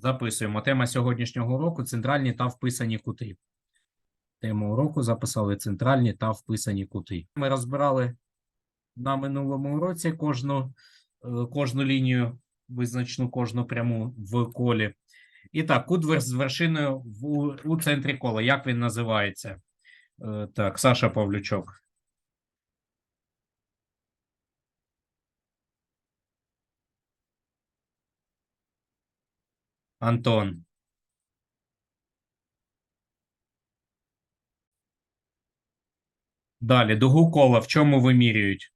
Записуємо. Тема сьогоднішнього уроку центральні та вписані кути. Тему уроку записали центральні та вписані кути. Ми розбирали на минулому уроці кожну, е, кожну лінію, визначну кожну пряму в колі. І так, кут з вершиною в, у- центрі кола. Як він називається? Е, Так, Саша Павлючок. Антон. Далі, дугу кола в чому вимірюють?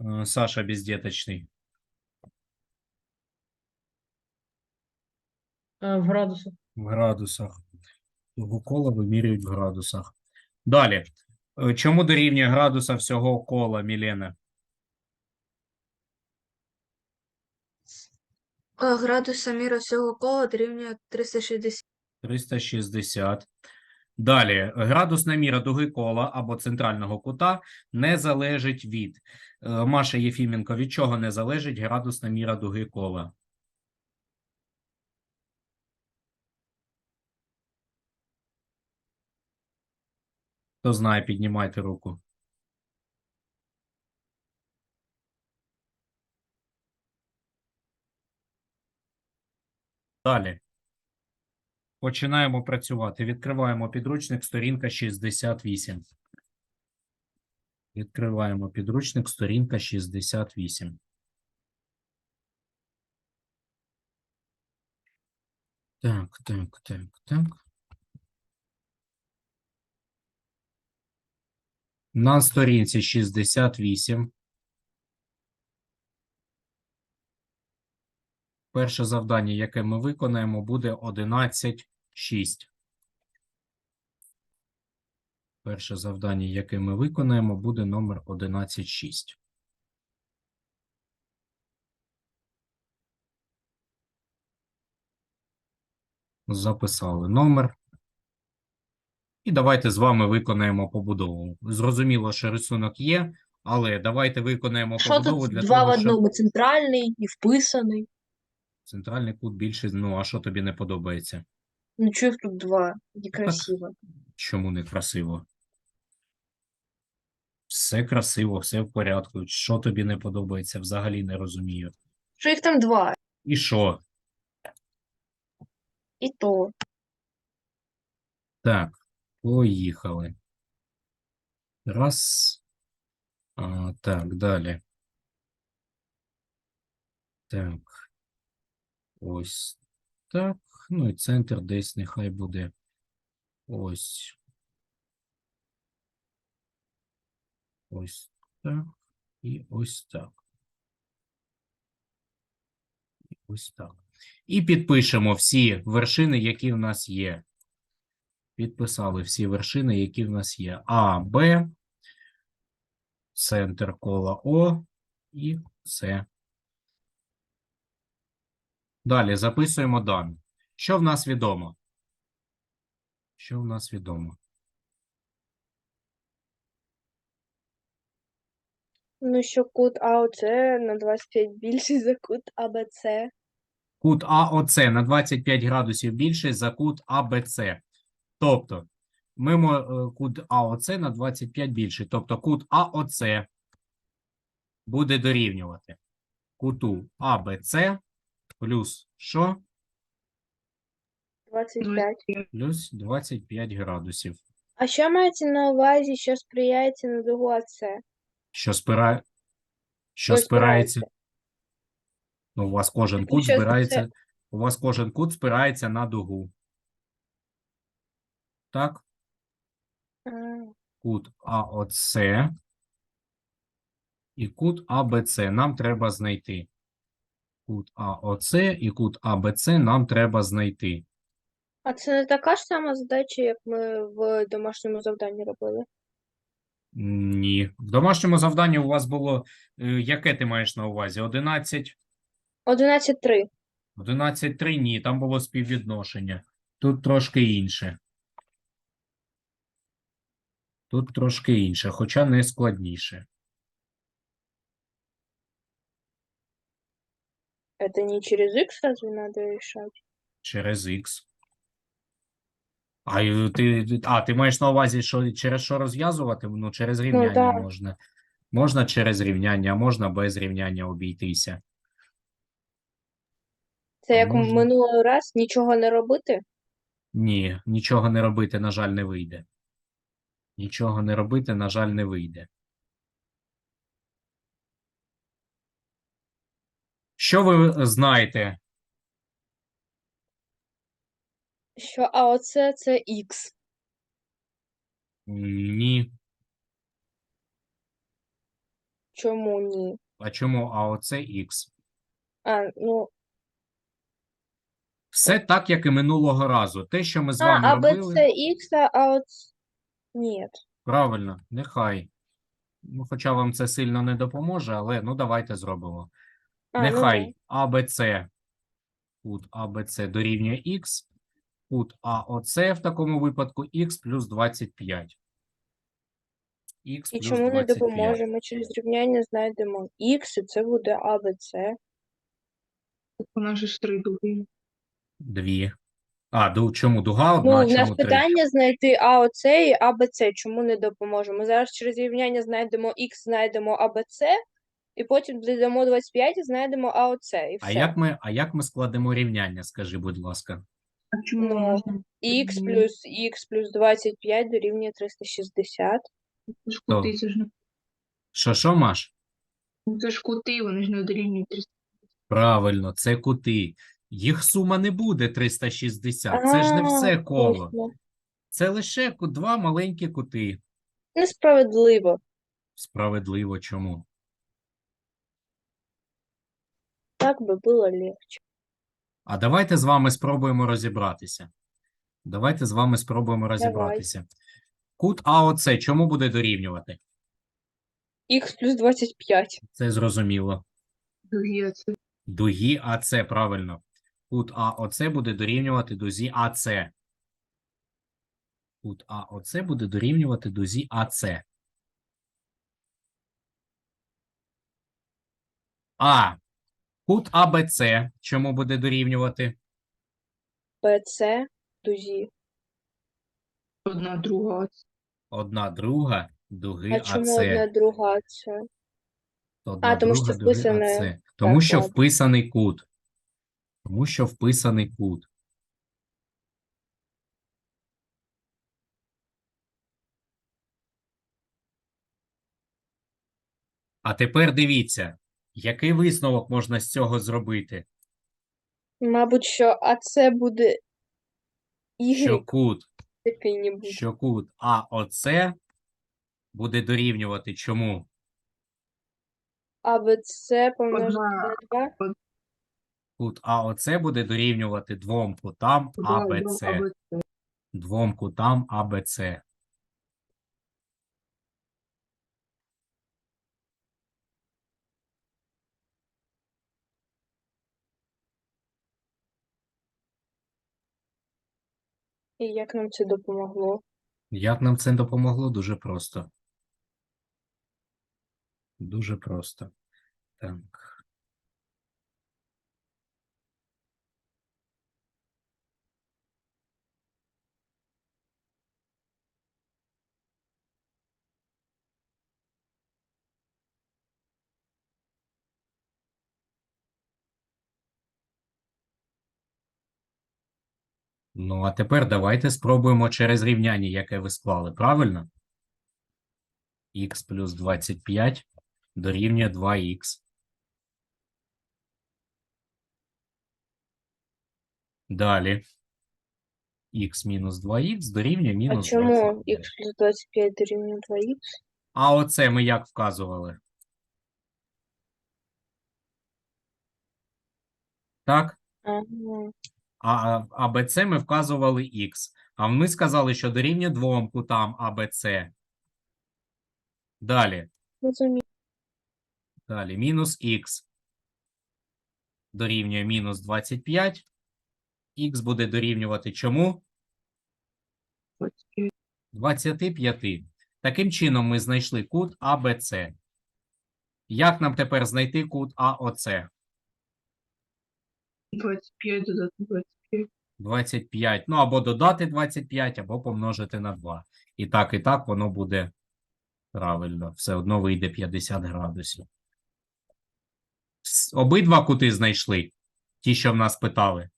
Е, Саша бездеточний. Е, В градусах. В градусах. Дугу кола вимірюють в градусах. Далі. Е, Чому дорівнює градуса всього кола, Мілена? Градуса міра всього кола дорівнює 360. 360. Далі. Градусна міра дуги кола або центрального кута не залежить від. Е, Маша Єфіменко, від чого не залежить градусна міра дуги кола? Хто знає, піднімайте руку. Далі. Починаємо працювати. Відкриваємо підручник, сторінка 68. Відкриваємо підручник, сторінка 68. Так, так, так, так. На сторінці 68. Перше завдання, яке ми виконаємо, буде 11.6. Перше завдання, яке ми виконаємо, буде номер 11.6. Записали номер. І давайте з вами виконаємо побудову. Зрозуміло, що рисунок є, але давайте виконаємо Що побудову тут для два в того, щоб одному? Центральний і вписаний. Центральний кут більше. Ну, а що тобі не подобається? Ну, чого їх тут два? Некрасиво. Чому не красиво? Все красиво, все в порядку. Що тобі не подобається, взагалі не розумію. Що їх там два? І що? І то. Так, поїхали. Раз. А, так, далі. Так. Ось так. Ну і центр десь нехай буде. Ось. Ось так. І ось так. І ось так. І підпишемо всі вершини, які в нас є. Підписали всі вершини, які в нас є. А, Б, центр кола О і С. Далі записуємо дані. Що в нас відомо? Що в нас відомо? Ну, що кут АОЦ на 25 більший за кут АБЦ. Кут АОЦ на 25 градусів більший за кут АБЦ. Тобто, ми мо- е, кут АОЦ на 25 більший. Тобто, кут АОЦ буде дорівнювати куту АБЦ плюс що? 25. Плюс 25 градусів. А що мається на увазі, що сприяється на дугу АЦ? Що спирає, що Що спирається. Ну, у вас кожен кут що збирається. У вас кожен кут спирається на дугу. Так? А, Кут АОЦ і кут АБЦ нам треба знайти. Кут АОЦ і кут АБЦ нам треба знайти. А це не така ж сама задача, як ми в домашньому завданні робили? Ні. В домашньому завданні у вас було. е, Яке ти маєш на увазі? 11? 11.3. 11-3? Ні, там було співвідношення. Тут трошки інше. Тут трошки інше, хоча не складніше. Это не через X разве надо решать? Через х. А й ти, а, ти маєш на увазі, що через що розв'язувати? Ну, через рівняння да. можна. Можна через рівняння, а можна без рівняння обійтися. Це А як можна? минулий раз нічого не робити? Ні, нічого не робити, на жаль, не вийде. Нічого не робити, на жаль, не вийде. Що ви знаєте? Що, а оце це х. Ні. Чому ні? А чому? А оце х. А, ну, Все так, як і минулого разу. Те, що ми з а, вами а робили, це х, а от ні. правильно, нехай. Ну, хоча вам це сильно не допоможе, але ну давайте зробимо. А, ну, Нехай АБЦ, кут АБЦ дорівнює х, кут АОЦ в такому випадку х плюс 25. Х І плюс чому не 25. допоможе? Ми через рівняння знайдемо х, і це буде а, б, с. У нас же ж три дуги. Дві. А, ду, чому дуга Ну, одна, в нас чому три? питання знайти а, і а, б, с. Чому не допоможе? Ми зараз через рівняння знайдемо х, знайдемо а, б, с, і потім додамо 25 і знайдемо а, оц, і А як ми, а як ми складемо рівняння, скажи, будь ласка? А чому Ну, можна? х плюс х плюс 25 дорівнює 360. Це ж кути, це ж не Що, що, Маш? ну, це ж кути, вони ж не дорівнюють 300. Правильно, це кути. Їх сума не буде 360. Це ж не А, все коло. точно. Це лише ку- два маленькі кути. Несправедливо. Справедливо чому? Так би було легче. А давайте з вами спробуємо розібратися. Давайте з вами спробуємо розібратися. Кут АОЦ чому буде дорівнювати? х плюс 25. Це зрозуміло. Дуги, а Дугі АЦ, правильно. Кут АОЦ буде дорівнювати дузі АЦ. Кут АОЦ буде дорівнювати дузі АЦ. А. Кут АБЦ чому буде дорівнювати? БЦ дузі. одна друга. Одна друга дуги А чому АЦ. одна друга це? Одна тому що друга дуги вписане- АЦ. Тому так, що ладно. вписаний кут. Тому що вписаний кут. А тепер дивіться, який висновок можна з цього зробити? Мабуть, що АЦ буде Що Y кут, який-небудь. що кут АОЦ буде дорівнювати чому? А БЦ помножити на 2. Кут АОЦ буде дорівнювати двом кутам АБЦ. або це. Двом кутам АБЦ. І як нам це допомогло? Як нам це допомогло? Дуже просто. Дуже просто. Так. Ну, а тепер давайте спробуємо через рівняння, яке ви склали, правильно? х плюс 25 дорівнює 2х. Далі. х мінус 2х дорівнює А мінус чому х плюс 25 дорівнює 2х? А оце ми як вказували? Так? Ага. А АБЦ ми вказували х. А ми сказали, що дорівнює двом кутам АБЦ. Далі. Далі. Мінус х дорівнює мінус 25. Х буде дорівнювати чому? 25. 25. Таким чином ми знайшли кут АБЦ. Як нам тепер знайти кут АОЦ? 25 додати 25. 25. 25. Ну, або додати 25, або помножити на 2. І так, і так воно буде правильно. Все одно вийде 50 градусів. Обидва кути знайшли. Ті, що в нас питали.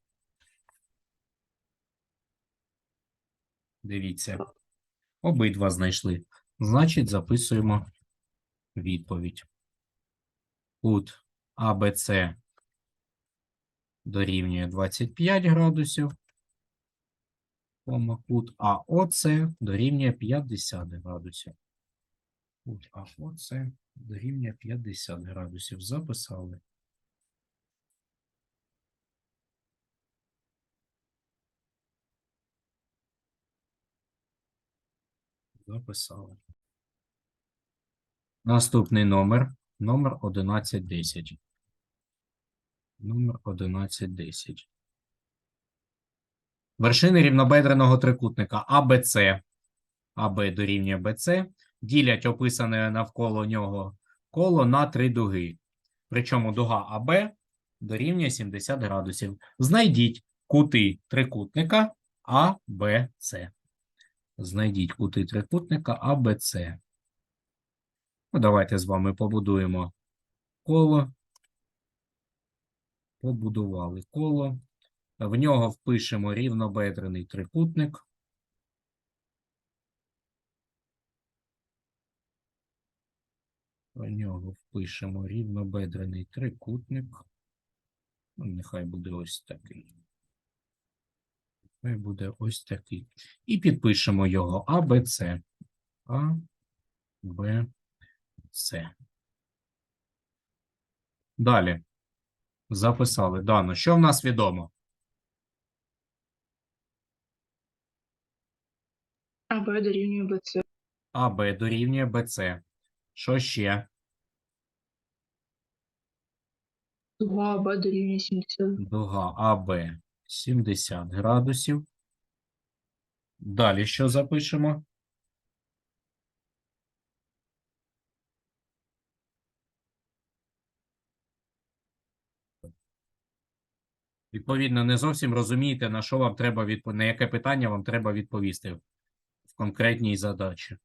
Дивіться. Обидва знайшли. Значить, записуємо відповідь. Кут АБЦ дорівнює 25 градусів. Кут АОЦ дорівнює 50 градусів. Кут АОЦ дорівнює 50 градусів. Записали. Записали. Наступний номер. Номер 1110. Номер 1110. Вершини рівнобедреного трикутника АБЦ, АБ дорівнює БЦ, ділять описане навколо нього коло на три дуги. Причому дуга АБ дорівнює 70 градусів. Знайдіть кути трикутника АБЦ. Знайдіть кути трикутника АБЦ. Ну, давайте з вами побудуємо коло. Побудували коло. В нього впишемо рівнобедрений трикутник. В нього впишемо рівнобедрений трикутник. Ну, нехай буде ось такий. Нехай буде ось такий. І підпишемо його АБЦ. А, Б, С. Далі. Записали. Дано. Що в нас відомо? АБ дорівнює БЦ. АБ дорівнює БЦ. Що ще? Дуга АБ дорівнює 70. Дуга АБ 70 градусів. Далі що запишемо? Відповідно, не зовсім розумієте, на що вам треба відпо... на яке питання вам треба відповісти в конкретній задачі.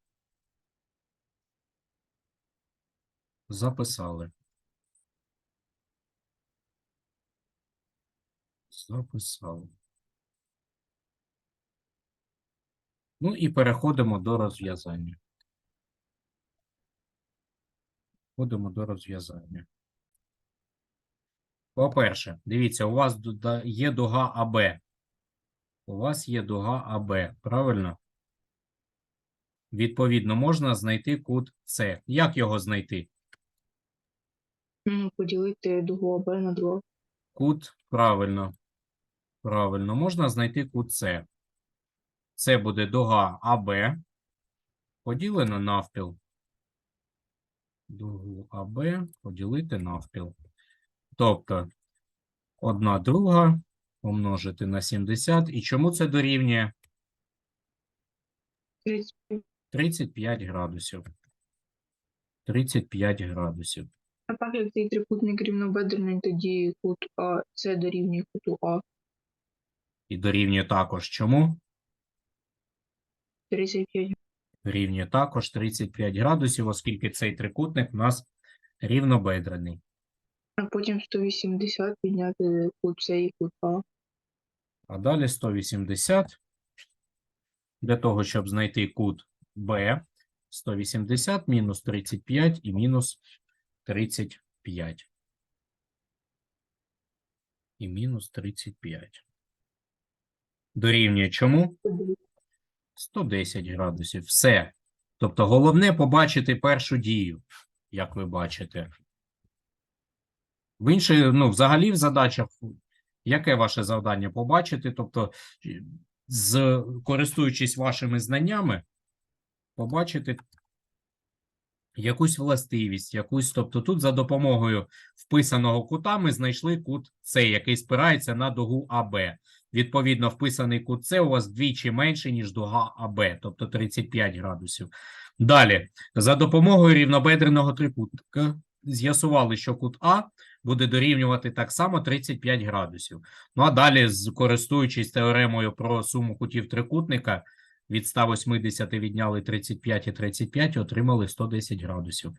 Записали. Записали. Ну і переходимо до розв'язання. Переходимо до розв'язання. По-перше, дивіться, у вас є дуга АБ. У вас є дуга АБ, правильно? Відповідно, можна знайти кут С. Як його знайти? Поділити дугу АБ на 2. Кут, правильно. Правильно, можна знайти кут С. Це буде дуга АБ, поділена навпіл. Дугу АБ поділити навпіл. Тобто, одна друга помножити на 70. І чому це дорівнює? 35. 35 градусів. 35 градусів. А так як цей трикутник рівнобедрений, тоді кут А С дорівнює куту А І дорівнює також чому? 35. Рівнює також 35 градусів, оскільки цей трикутник у нас рівнобедрений. А потім 180 підняти кут і кут А. А далі 180. Для того, щоб знайти кут Б, 180 мінус 35 і мінус 35. І мінус 35. Дорівнює чому? 110 градусів. Все. Тобто головне побачити першу дію, як ви бачите. В іншій, ну, взагалі в задачах, яке ваше завдання? Побачити, тобто, з, користуючись вашими знаннями, побачити якусь властивість, якусь, тобто тут за допомогою вписаного кута ми знайшли кут С, який спирається на дугу АБ. Відповідно, вписаний кут С у вас двічі менше, ніж дуга АБ, тобто 35 градусів. Далі, за допомогою рівнобедреного трикутника з'ясували, що кут А буде дорівнювати так само 35 градусів. Ну а далі, користуючись теоремою про суму кутів трикутника, від 180 відняли 35 і 35, отримали 110 градусів.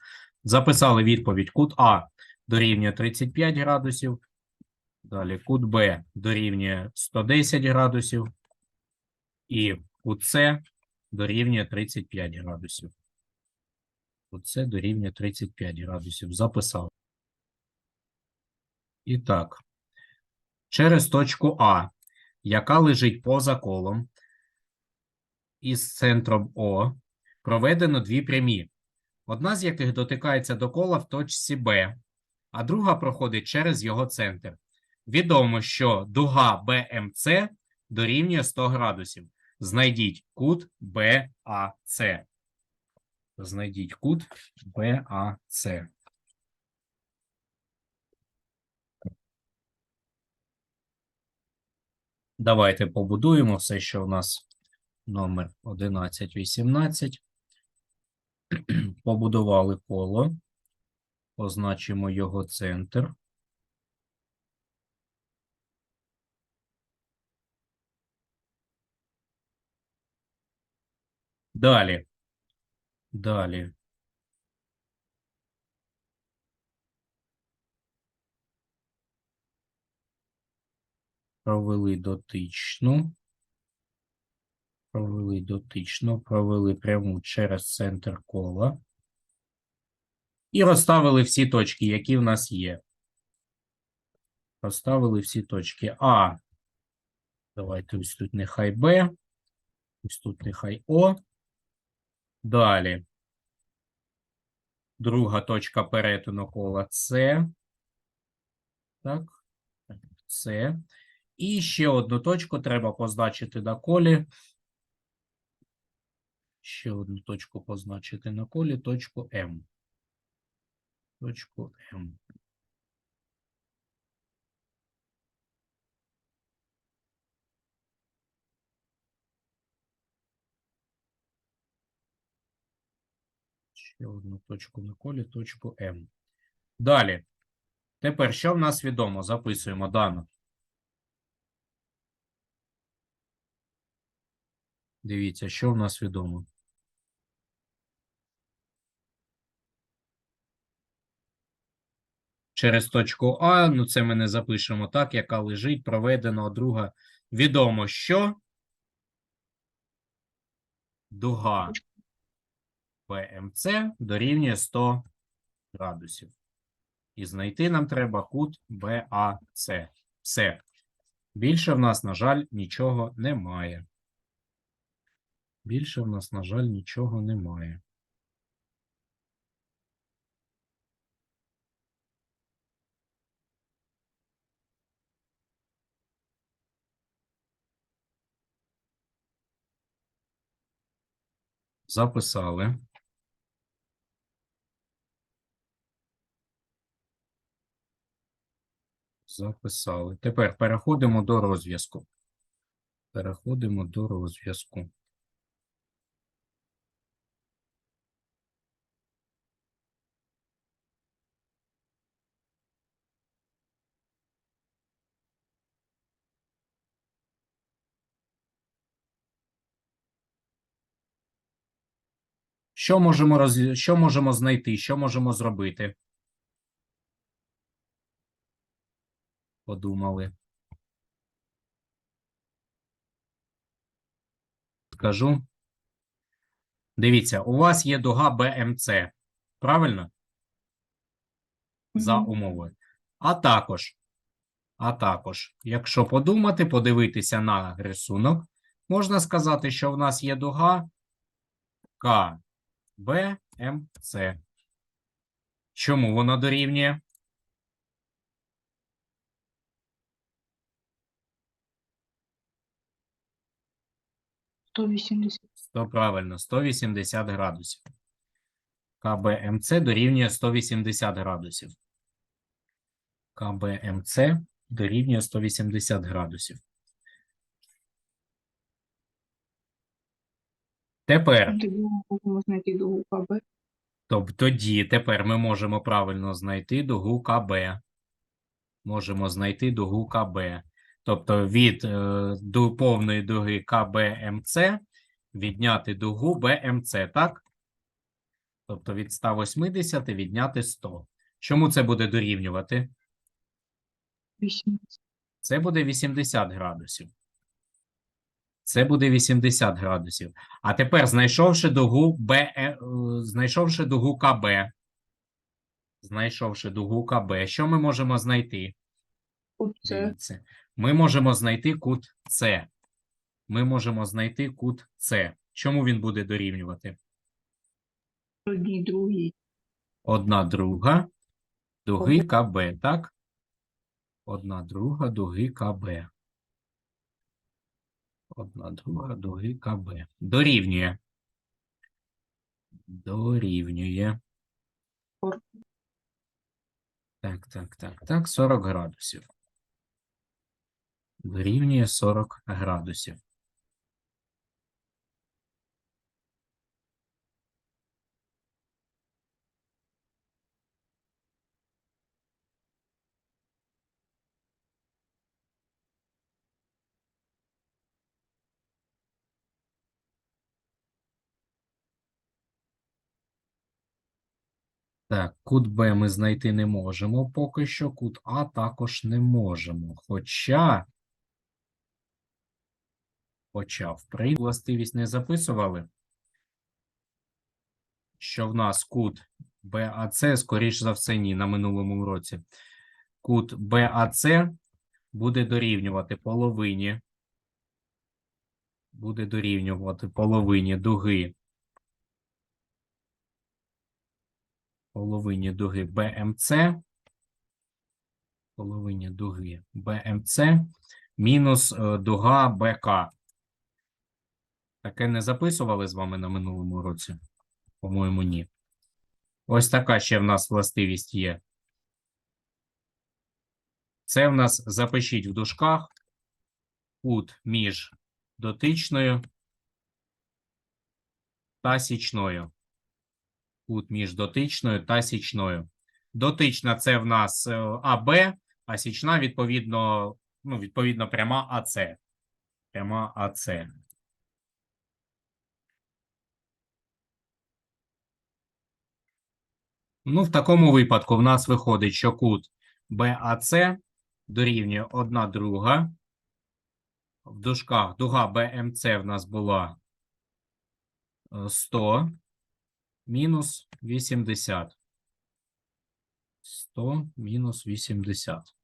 Записали відповідь: кут А дорівнює 35 градусів. Далі кут Б дорівнює 110 градусів. І кут С дорівнює 35 градусів. Кут С дорівнює 35 градусів. Записав. І так. Через точку А, яка лежить поза колом, із центром О, проведено дві прямі, одна з яких дотикається до кола в точці Б, а друга проходить через його центр. Відомо, що дуга BMC дорівнює 100 градусів. Знайдіть кут BAC. Знайдіть кут BAC. Давайте побудуємо все, що у нас номер 1118. Побудували коло. Позначимо його центр. Далі. Далі. Провели дотичну. Провели дотичну, провели пряму через центр кола. І розставили всі точки, які в нас є. Розставили всі точки А. Давайте ось тут нехай Б. Ось тут нехай О. Далі. Друга точка перетину кола С. Так. С. І ще одну точку треба позначити на колі. Ще одну точку позначити на колі, точку М. Точку М. Ще одну точку на колі, точку М. Далі. Тепер, що в нас відомо? Записуємо дану. Дивіться, що в нас відомо. Через точку А, ну це ми не запишемо так, яка лежить, проведено, а друга. Відомо, що дуга ПМЦ дорівнює 100 градусів. І знайти нам треба кут БАЦ. Все. Більше в нас, на жаль, нічого немає. Більше в нас, на жаль, нічого немає. Записали. Записали. Тепер переходимо до розв'язку. Переходимо до розв'язку. Що можемо роз... що можемо знайти? Що можемо зробити? Подумали. Скажу. Дивіться, у вас є дуга БМЦ. Правильно? За умовою. А також, а також, якщо подумати, подивитися на рисунок, можна сказати, що в нас є дуга К, Б, М, Чому вона дорівнює? 180. 100, правильно, 180 градусів. КБМЦ дорівнює 180 градусів. КБМЦ дорівнює 180 градусів. Тепер можемо знайти дугу КБ. Тобто тоді тепер ми можемо правильно знайти дугу КБ. Можемо знайти дугу КБ. Тобто від е, до повної дуги КБМЦ відняти дугу БМЦ, так? Тобто від 180 відняти 100. Чому це буде дорівнювати? 80. Це буде 80 градусів. Це буде 80 градусів. А тепер, знайшовши дугу Б, е, знайшовши дугу КБ, знайшовши дугу КБ, що ми можемо знайти? Кут С. Ми можемо знайти кут С. Ми можемо знайти кут С. Чому він буде дорівнювати? Одній другій. Одна друга дуги КБ, так? Одна друга дуги КБ. Одна друга другий КБ. Дорівнює. Дорівнює. Так, так, так, так, 40 градусів. Дорівнює 40 градусів. Так, кут Б ми знайти не можемо поки що, кут А також не можемо. Хоча, хоча в принципі, властивість не записували, що в нас кут БАЦ, скоріш за все, ні, на минулому уроці. Кут БАЦ буде дорівнювати половині, буде дорівнювати половині дуги половині дуги БМЦ, половині дуги БМЦ, мінус е, дуга БК. Таке не записували з вами на минулому році? По-моєму, ні. Ось така ще в нас властивість є. Це в нас запишіть в дужках кут між дотичною та січною кут між дотичною та січною. Дотична це в нас е, АБ, а січна, відповідно, ну, відповідно, пряма АЦ. Пряма АЦ. Ну, в такому випадку в нас виходить, що кут БАЦ дорівнює 1 друга. В дужках дуга БМЦ в нас була е, 100 мінус 80. 100 мінус 80.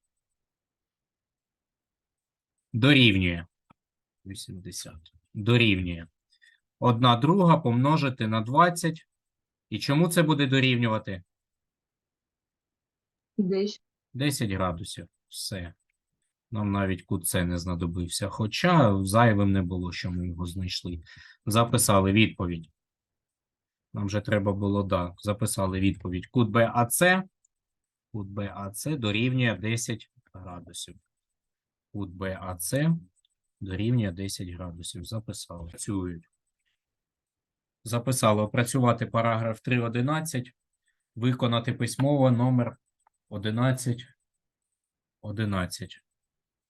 Дорівнює. 80. Дорівнює. Одна друга помножити на 20. І чому це буде дорівнювати? Десь. 10 градусів. Все. Нам навіть кут С не знадобився. Хоча зайвим не було, що ми його знайшли. Записали відповідь. Нам вже треба було, да, записали відповідь. Кут БАЦ, кут БАЦ дорівнює 10 градусів. Кут БАЦ дорівнює 10 градусів. Записали. Працюють. Записали опрацювати параграф 3.11, виконати письмово номер 11. 11.